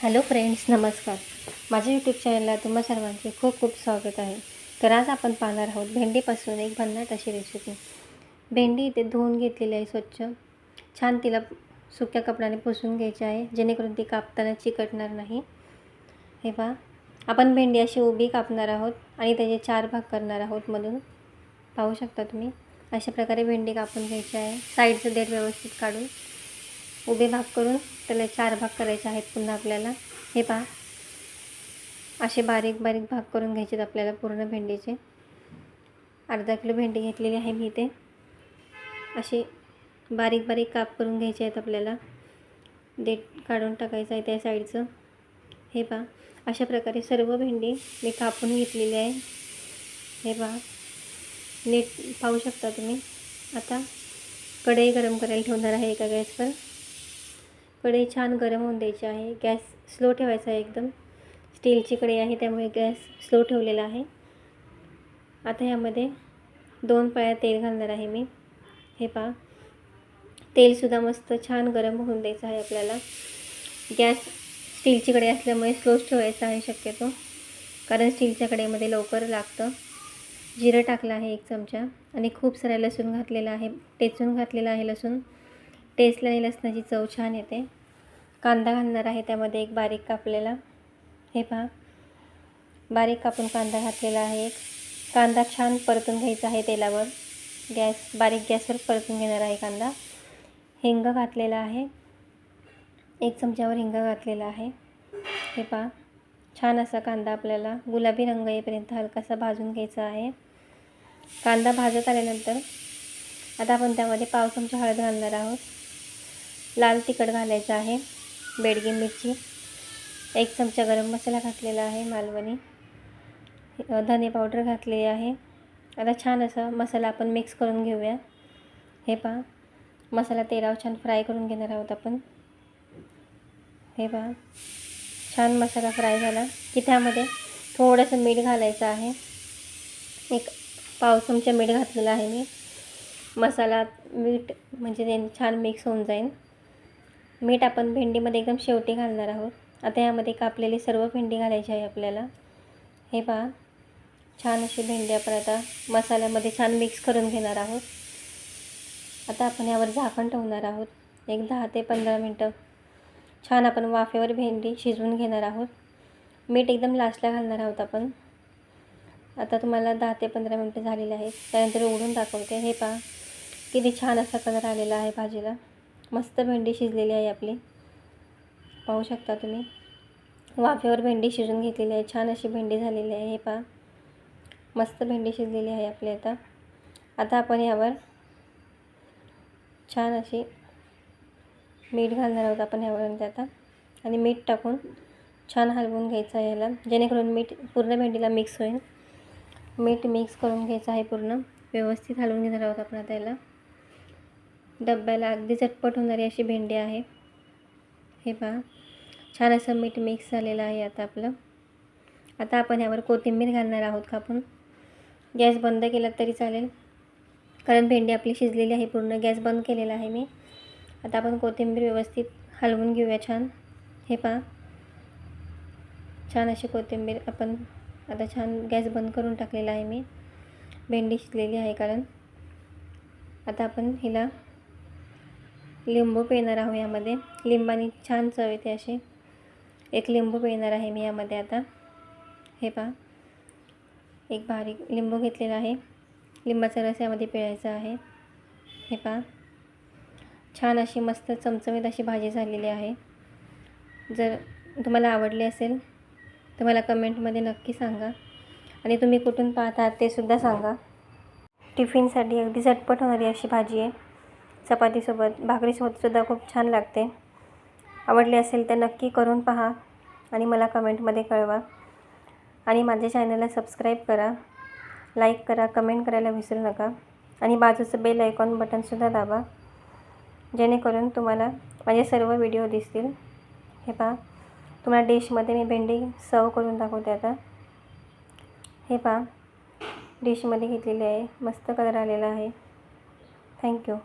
Hello friends नमस्कार. माझ्या YouTube चॅनलला तुम्हा सर्वांचे खूप खूप स्वागत आहे. तर आज आपण पाहणार आहोत भेंडीपासून एक भन्नाट अशी रेसिपी भेंडी इथे धुवून घेतलेली आहे स्वच्छ. छान तिला सुक्या कपड्याने पुसून घ्यायची आहे जेणेकरून ती कापताना चिकटणार नाही. हे पहा. आपण भेंडी अशी उभी कापणार आहोत आणि त्याचे चार भाग करणार आहोत मधून. पाहू शकता तुम्ही? अशा प्रकारे भेंडी कापून घ्यायची आहे. साईडचं देठ व्यवस्थित काढून. उभे भाग करून त्याला चार भाग करायचे आहेत पुन्हा आपल्याला. हे पहा. असे बारीक बारीक भाग करून घ्यायचे आहेत आपल्याला पूर्ण भेंडीचे. अर्धा किलो भेंडी घेतलेली आहे मी इथे. असे बारीक बारीक काप करून घ्यायचे आहेत आपल्याला. देठ काढून टाकायचं आहे त्या साईडचं. हे पहा. अशा प्रकारे सर्व भेंडी मी कापून घेतलेली आहे. हे पहा. नीट पाहू शकता तुम्ही. आता कढई गरम करायला ठेवणार आहे एका गॅसवर. कढई छान गरम होऊन द्यायची आहे. गॅस स्लो ठेवायचा आहे एकदम. स्टीलची कढई आहे त्यामुळे गॅस स्लो ठेवलेला आहे. आता ह्यामध्ये दोन पाया तेल घालणार आहे मी. हे पहा. तेलसुद्धा मस्त छान गरम होऊन द्यायचं आहे आपल्याला. गॅस स्टीलची कढई असल्यामुळे स्लोच ठेवायचा आहे शक्यतो. कारण स्टीलच्या कढईमध्ये लवकर लागतं. जिरं टाकलं आहे एक चमचा. आणि खूप सारा लसूण घातलेला आहे. टेचून घातलेला आहे लसूण. टेस्टला आणि लसणाची चव छान येते. कांदा घालणार आहे त्यामध्ये एक बारीक कापलेला. हे पहा. बारीक कापून कांदा घातलेला आहे एक. कांदा छान परतून घ्यायचा आहे तेलावर. गॅस बारीक गॅसवर परतून घेणार आहे कांदा. हिंग घातलेला आहे. एक चमच्यावर हिंग घातलेला आहे. हे पहा. छान असा कांदा आपल्याला गुलाबी रंग येईपर्यंत हलकासा भाजून घ्यायचा आहे. कांदा भाजत आल्यानंतर आता आपण त्यामध्ये पाव चमचा हळद घालणार आहोत. लाल तिखट घालायचं आहे बेडगी मिरची एक चमचा गरम मसाला घातलेला आहे मालवणी धने पावडर घातलेली आहे. आता छान असा मसाला आपण मिक्स करून घेऊया. हे पहा मसाला तेलावर छान फ्राय करून घेणार आहोत आपण. हे पहा छान मसाला फ्राय झाला. की त्यामध्ये थोडंसं मीठ घालायचं आहे. एक पाव चमचा मीठ घातलेला आहे मी. मसाला मीठ म्हणजे ते छान मिक्स होऊन जाईल. मीठ आपण भेंडीमध्ये एकदम शेवटी घालणार आहोत. आता यामध्ये कापलेली सर्व भेंडी घालायची आहे आपल्याला. हे पहा. छान अशी भेंडी आपण आता मसाल्यामध्ये छान मिक्स करून घेणार आहोत. आता आपण यावर झाकण ठेवणार आहोत. एक दहा ते पंधरा मिनटं. छान आपण वाफेवर भेंडी शिजवून घेणार आहोत. मीठ एकदम लास्टला घालणार आहोत आपण. आता तुम्हाला दहा ते पंधरा मिनटं झालेले आहेत. त्यानंतर उघडून दाखवते. हे पहा. किती छान असा कलर आलेला आहे भाजीला. मस्त भेंडी शिजलेली आहे आपली. पाहू शकता तुम्ही. वाफेवर भेंडी शिजून घेतलेली आहे. छान अशी भेंडी झालेली आहे. हे पहा. मस्त भेंडी शिजलेली आहे आपली आता. आता आपण यावर छान अशी मीठ घालणार आहोत आपण यावर आता. आणि मीठ टाकून छान हलवून घ्यायचं आहे याला. जेणेकरून मीठ पूर्ण भेंडीला मिक्स होईल. मीठ मिक्स करून घ्यायचं आहे पूर्ण. व्यवस्थित हलवून घेणार आहोत आपण आता याला. डब्याला अगदी झटपट होणारी अशी भेंडी आहे. हे पहा छान असं मीठ मिक्स झालेलं आहे आता आपलं. आता आपण यावर कोथिंबीर घालणार आहोत कापून. गॅस बंद केला तरी चालेल. कारण भेंडी आपली शिजलेली आहे पूर्ण गॅस बंद केलेला आहे मी. आता आपण कोथिंबीर व्यवस्थित हलवून घेऊया छान. हे पहा छान अशी कोथिंबीर आपण आता छान गॅस बंद करून टाकलेला आहे मी. भेंडी शिजलेली आहे कारण. आता आपण हिला लिंबू पिळणार आहोत यामध्ये. लिंबाने छान चव येते अशी. एक लिंबू पिळणार आहे मी यामध्ये आता. हे पहा. एक बारीक लिंबू घेतलेला आहे. लिंबाचा रस यामध्ये पिळायचा आहे. हे पहा. छान अशी मस्त चमचमीत अशी भाजी झालेली आहे. जर तुम्हाला आवडली असेल तर मला कमेंटमध्ये नक्की सांगा. आणि तुम्ही कुठून पाहता ते सुद्धा सांगा. टिफिनसाठी अगदी झटपट होणारी अशी भाजी आहे. चपातीसोबत भाकरीसोबतसुद्धा खूप छान लागते. आवडली असेल तर नक्की करून पहा आणि मला कमेंटमध्ये कळवा. आणि माझ्या चॅनलला सबस्क्राईब करा लाईक करा कमेंट करायला विसरू नका आणि बाजूचं बेल आयकॉन बटनसुद्धा दाबा जेणेकरून तुम्हाला माझे सर्व व्हिडिओ दिसतील. हे पहा तुम्हाला डिशमध्ये मी भेंडी सर्व करून दाखवते आता. हे पहा डिशमध्ये घेतलेली आहे मस्त कलर आलेला आहे. थँक्यू.